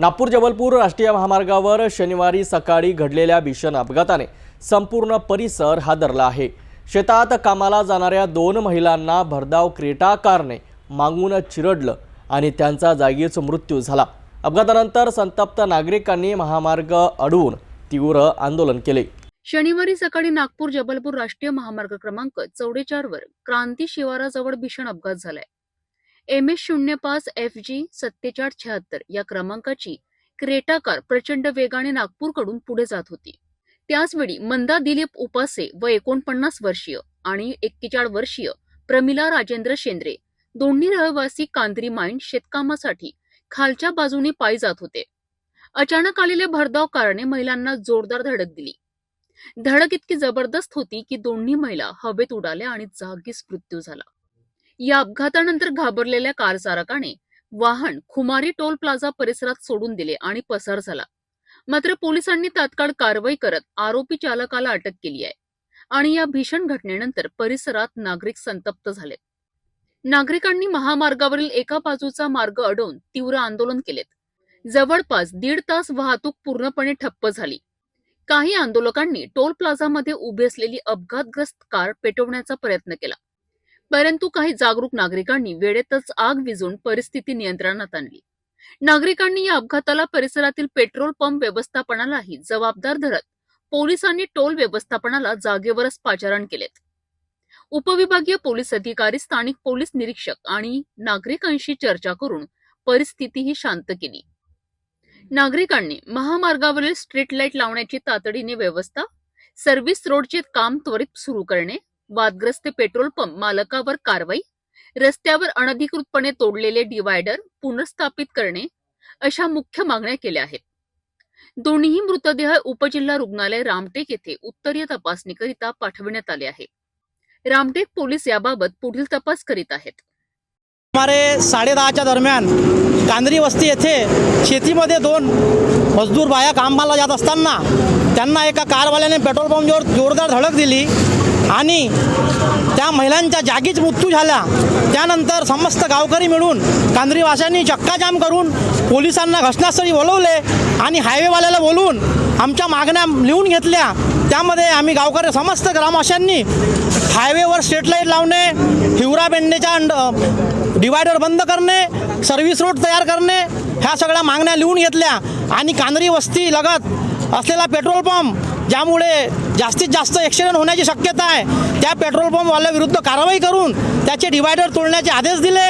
नागपूर जबलपूर राष्ट्रीय महामार्गावर शनिवारी सकाळी घडलेल्या भीषण अपघाताने संपूर्ण परिसर हादरला आहे. शेतात कामाला जाणाऱ्या दोन महिलांना भरधाव क्रेटा कारने मागून चिरडलं आणि त्यांचा जागीच मृत्यू झाला. अपघातानंतर संतप्त नागरिकांनी महामार्ग अडवून तीव्र आंदोलन केले. शनिवारी सकाळी नागपूर जबलपूर राष्ट्रीय महामार्ग क्रमांक चौडेचार वर क्रांती शिवाराजवळ भीषण अपघात झालाय. एम एस शून्य पाच एफ जी सत्तेचाळ शहात्तर या क्रमांकाची क्रेटा कार प्रचंड वेगाने नागपूरकडून पुढे जात होती. त्याचवेळी मंदा दिलीप उपासे व एकोणपन्नास वर्षीय आणि एक्केचाळ वर्षीय प्रमिला राजेंद्र शेंद्रे दोन्ही रहिवासी कांद्री माइंड शेतकामासाठी खालच्या बाजूने पायी जात होते. अचानक आलेल्या भरधाव कारने महिलांना जोरदार धडक दिली. धडक इतकी जबरदस्त होती की दोन्ही महिला हवेत उडाल्या आणि जागीच मृत्यू झाला. या अपघातानंतर घाबरलेल्या कार चालकाने वाहन खुमारी टोल प्लाझा परिसरात सोडून दिले आणि पसार झाला. मात्र पोलिसांनी तात्काळ कारवाई करत आरोपी चालकाला अटक केली आहे आणि या भीषण घटनेनंतर परिसरात नागरिक संतप्त झालेत नागरिकांनी महामार्गावरील एका बाजूचा मार्ग अडवून तीव्र आंदोलन केलेत जवळपास दीड तास वाहतूक पूर्णपणे ठप्प झाली. काही आंदोलकांनी टोल प्लाझामध्ये उभी असलेली अपघातग्रस्त कार पेटवण्याचा प्रयत्न केला. परंतु काही जागरूक नागरिकांनी वेळेतच आग विजून परिस्थिती नियंत्रणात आणली. नागरिकांनी या अपघाताला परिसरातील पेट्रोल पंप व्यवस्थापनालाही जबाबदार धरत पोलिसांनी टोल व्यवस्थापनाला जागेवरच पाचारण केलेत. उपविभागीय पोलीस अधिकारी स्थानिक पोलीस निरीक्षक आणि नागरिकांशी चर्चा करून परिस्थितीही शांत केली. नागरिकांनी महामार्गावरील स्ट्रीट लाइट लावण्याची तातडीने व्यवस्था सर्व्हिस रोडचे काम त्वरित सुरू करणे वादग्रस्त पेट्रोल पंप मालकावर कारवाई रस्त्यावर अनधिकृतपणे तोडलेले डिवायडर पुनर्स्थापित करणे अशा मुख्य मागण्या केल्या आहेत. दोन्ही मृतदेह उपजिल्हा रुग्णालय रामटेक येथे उत्तरीय तपासणीकरिता पाठविण्यात आले आहे. रामटेक पोलीस याबाबत पुढील तपास करीत आहेत. सुमारे साडेदहाच्या दरम्यान कांदरी वस्ती येथे शेतीमध्ये दोन मजदूर बाया कामाला जात असताना त्यांना एका कारवाल्याने पेट्रोल पंपवर जोरदार धडक दिली. आणि त्या महिलांच्या जागीच मृत्यू झाला. त्यानंतर समस्त गावकरी मिळून कांद्रीवाशांनी चक्काजाम करून पोलिसांना घटनास्थळी बोलवले आणि हायवेवाल्याला बोलवून आमच्या मागण्या लिहून घेतल्या. त्यामध्ये आम्ही गावकरी समस्त ग्रामवाशांनी हायवेवर स्ट्रीट लाइट लावणे हिवरा बेंडेच्या अंड डिवायडर बंद करणे सर्व्हिस रोड तयार करणे ह्या सगळ्या मागण्या लिहून घेतल्या. आणि कांदरी वस्ती लगत असलेला पेट्रोल पंप ज्यामुळे जास्तीत जास्त ॲक्सिडेंट होण्याची शक्यता आहे. त्या पेट्रोल पंपवाल्याविरुद्ध कारवाई करून त्याचे डिवायडर तोडण्याचे आदेश दिले.